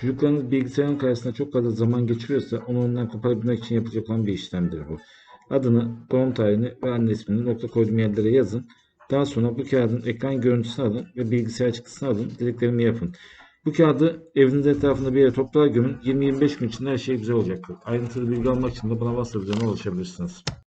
Çocuklarınız bilgisayarın karşısında çok fazla zaman geçiriyorsa onu ondan koparabilmek için yapacak olan bir işlemdir bu. Adını, doğum tarihini ve anne ismini nokta koyduğum yerlere yazın. Daha sonra bu kağıdın ekran görüntüsünü alın ve bilgisayar çıktısını alın. Dediklerimi yapın. Bu kağıdı evinizin etrafında bir yere toprağa gömün. 20-25 gün içinde her şey güzel olacaktır. Ayrıntılı bilgi almak için de bana WhatsApp üzerinden ulaşabilirsiniz.